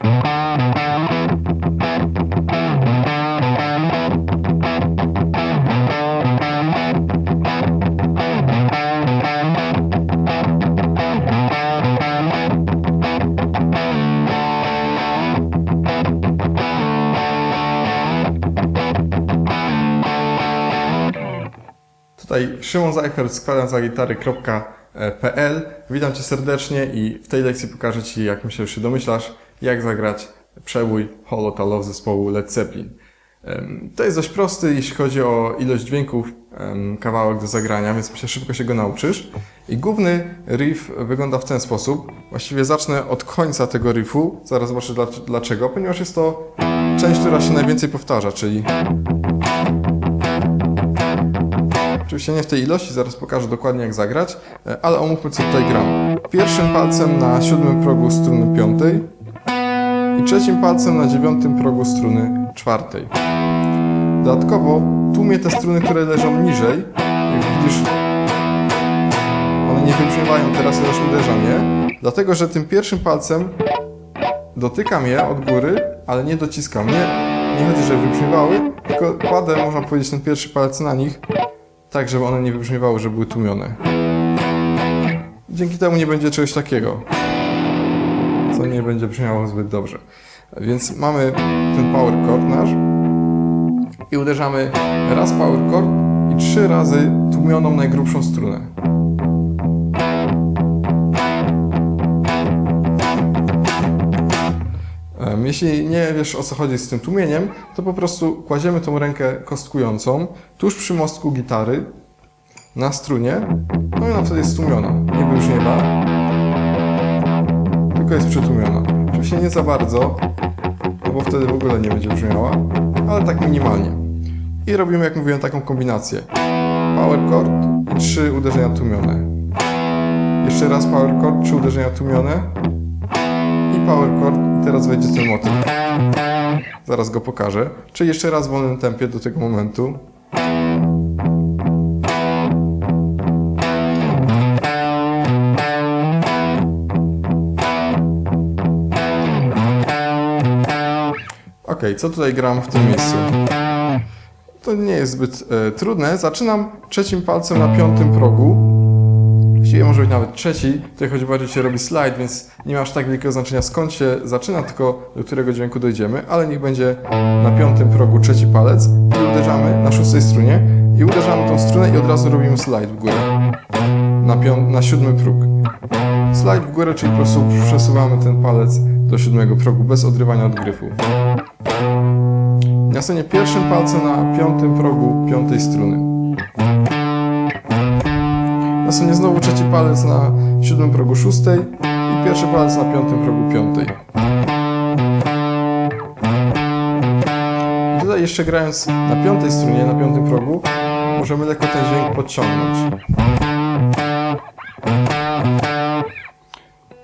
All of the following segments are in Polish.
Tutaj Szymon Zajchert, składam za gitary.pl. Witam Cię serdecznie i w tej lekcji pokażę Ci, jak myślę, że się domyślasz, jak zagrać przebój Holo Talo zespołu Led Zeppelin. To jest dość prosty, jeśli chodzi o ilość dźwięków, kawałek do zagrania, więc myślę, szybko się go nauczysz. I główny riff wygląda w ten sposób. Właściwie zacznę od końca tego riffu, zaraz zobaczę dlac- dlaczego, ponieważ jest to część, która się najwięcej powtarza, czyli Oczywiście nie w tej ilości, zaraz pokażę dokładnie jak zagrać, e, ale omówmy co tutaj gram. Pierwszym palcem na siódmym progu struny piątej i trzecim palcem na dziewiątym progu struny czwartej. Dodatkowo tłumię te struny, które leżą niżej. Jak widzisz, one nie wybrzmiewają teraz, już uderzam je, dlatego że tym pierwszym palcem dotykam je od góry, ale nie dociskam. Nie, nie chodzi, żeby wybrzmiewały, tylko kładę, można powiedzieć, ten pierwszy palec na nich, tak, żeby one nie wybrzmiewały, że były tłumione. Dzięki temu nie będzie czegoś takiego, co nie będzie brzmiało zbyt dobrze. Więc mamy ten power chord nasz i uderzamy raz power chord i trzy razy tłumioną najgrubszą strunę. Jeśli nie wiesz o co chodzi z tym tłumieniem, to po prostu kładziemy tą rękę kostkującą tuż przy mostku gitary na strunie, no i ona wtedy jest stłumiona. Nie wybrzmiewa, tylko jest przytłumiona. Oczywiście nie za bardzo, no bo wtedy w ogóle nie będzie brzmiała, ale tak minimalnie. I robimy, jak mówiłem, taką kombinację. Power chord i trzy uderzenia tłumione. Jeszcze raz power chord, trzy uderzenia tłumione i power chord i teraz wejdzie ten motyw. Zaraz go pokażę. Czyli jeszcze raz w wolnym tempie do tego momentu. Ok, co tutaj gram w tym miejscu? To nie jest zbyt e, trudne. Zaczynam trzecim palcem na piątym progu. Właściwie może być nawet trzeci. Tutaj chodzi bardziej się robi slajd, więc nie ma aż tak wielkiego znaczenia skąd się zaczyna, tylko do którego dźwięku dojdziemy, ale niech będzie na piątym progu trzeci palec i uderzamy na szóstej strunie i uderzamy tą strunę i od razu robimy slajd w górę. Na, na siódmy próg. Slajd w górę, czyli po prostu przesuwamy ten palec do siódmego progu bez odrywania od gryfu. Następnie pierwszym palcem na piątym progu piątej struny. Następnie znowu trzeci palec na siódmym progu szóstej i pierwszy palec na piątym progu piątej. I tutaj jeszcze grając na piątej strunie, na piątym progu, możemy lekko ten dźwięk podciągnąć.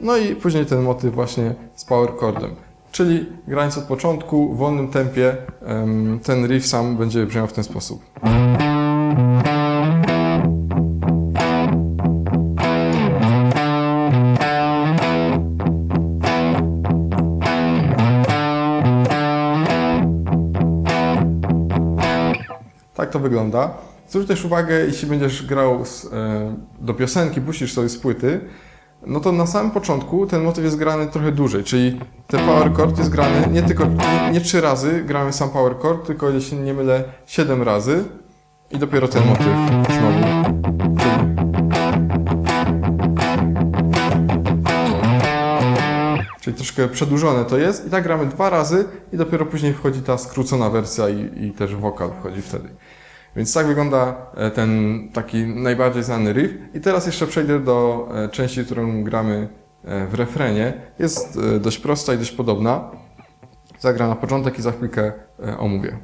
No i później ten motyw właśnie z power chordem. Czyli grając od początku, w wolnym tempie, em, ten riff sam będzie brzmiał w ten sposób. Tak to wygląda. Zwróć też uwagę, jeśli będziesz grał e, do piosenki, puścisz sobie z płyty, no to na samym początku ten motyw jest grany trochę dłużej, czyli ten power chord jest grany nie tylko, nie, nie trzy razy gramy sam power chord, tylko jeśli nie mylę, siedem razy i dopiero ten motyw znowu. Czyli, troszkę przedłużone to jest i tak gramy dwa razy i dopiero później wchodzi ta skrócona wersja i, i też wokal wchodzi wtedy. Więc tak wygląda e, ten taki najbardziej znany riff. I teraz jeszcze przejdę do e, części, którą gramy e, w refrenie. Jest dość prosta i dość podobna. Zagram na początek i za chwilkę omówię.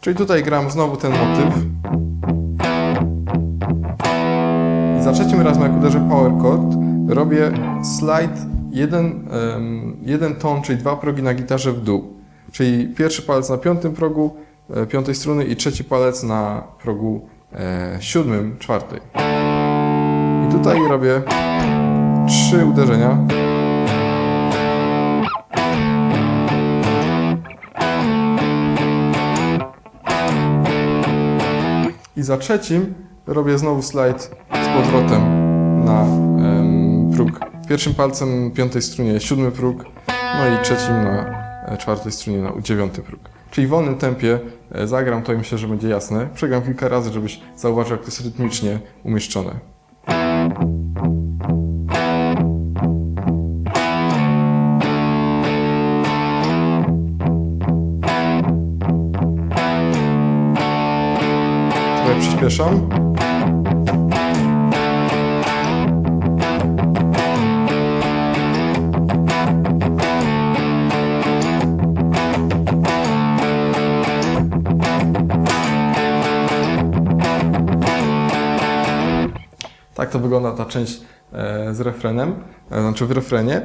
Czyli tutaj gram znowu ten motyw. Za trzecim razem, jak uderzę power chord, robię slide jeden, jeden ton, czyli dwa progi na gitarze w dół. Czyli pierwszy palec na piątym progu e, piątej struny i trzeci palec na progu e, siódmym czwartej. I tutaj robię trzy uderzenia. I za trzecim robię znowu slajd powrotem na em, próg. Pierwszym palcem piątej strunie siódmy próg, no i trzecim na e, czwartej strunie na dziewiąty próg. Czyli w wolnym tempie e, zagram to i myślę, że będzie jasne. Przegram kilka razy, żebyś zauważył, jak to jest rytmicznie umieszczone. Trochę przyspieszam. Tak to wygląda ta część e, z refrenem, e, znaczy w refrenie.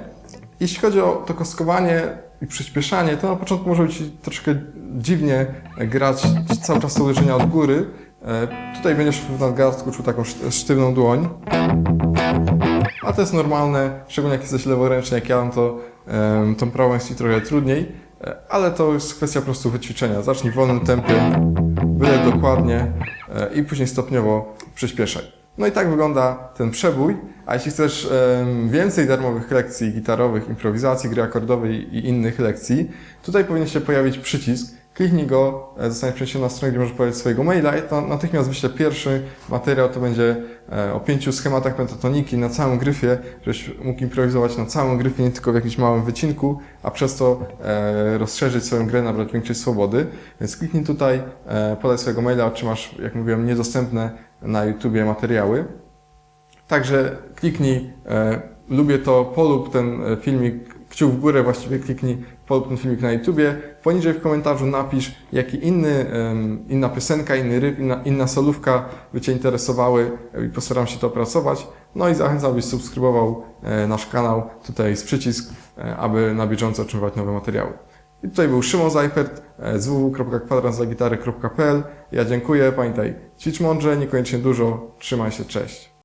Jeśli chodzi o to kostkowanie i przyspieszanie, to na początku może być troszkę dziwnie grać cały czas uderzenia od góry. E, Tutaj będziesz w nadgarstku czuł taką szt- sztywną dłoń. A to jest normalne, szczególnie jak jesteś leworęczny, jak ja to tą prawą jest ci trochę trudniej, ale to jest kwestia po prostu wyćwiczenia. Zacznij w wolnym tempie, byle dokładnie i później stopniowo przyspieszaj. No i tak wygląda ten przebój, a jeśli chcesz więcej darmowych lekcji gitarowych, improwizacji, gry akordowej i innych lekcji, tutaj powinien się pojawić przycisk, kliknij go, e, zostanie przeniesiony na stronę, gdzie możesz podać swojego maila i to natychmiast wyślę pierwszy materiał, to będzie e, o pięciu schematach pentatoniki na całym gryfie, żebyś mógł improwizować na całym gryfie, nie tylko w jakimś małym wycinku, a przez to e, rozszerzyć swoją grę, nabrać większej swobody. Więc kliknij tutaj, podaj swojego maila, otrzymasz, jak mówiłem, niedostępne na YouTubie materiały. Także kliknij, lubię to, polub ten filmik, kciuk w górę właściwie kliknij, polub ten filmik na YouTubie. Poniżej w komentarzu napisz, jaki inny, inna piosenka, inny ryb, inna, inna solówka by Cię interesowały i postaram się to opracować. No i zachęcam, byś subskrybował e, nasz kanał, tutaj jest przycisk, e, aby na bieżąco otrzymywać nowe materiały. I tutaj był Szymon Zajpert e, z www.kwadransdagitary.pl. Ja dziękuję, pamiętaj, ćwicz mądrze, niekoniecznie dużo, trzymaj się, cześć.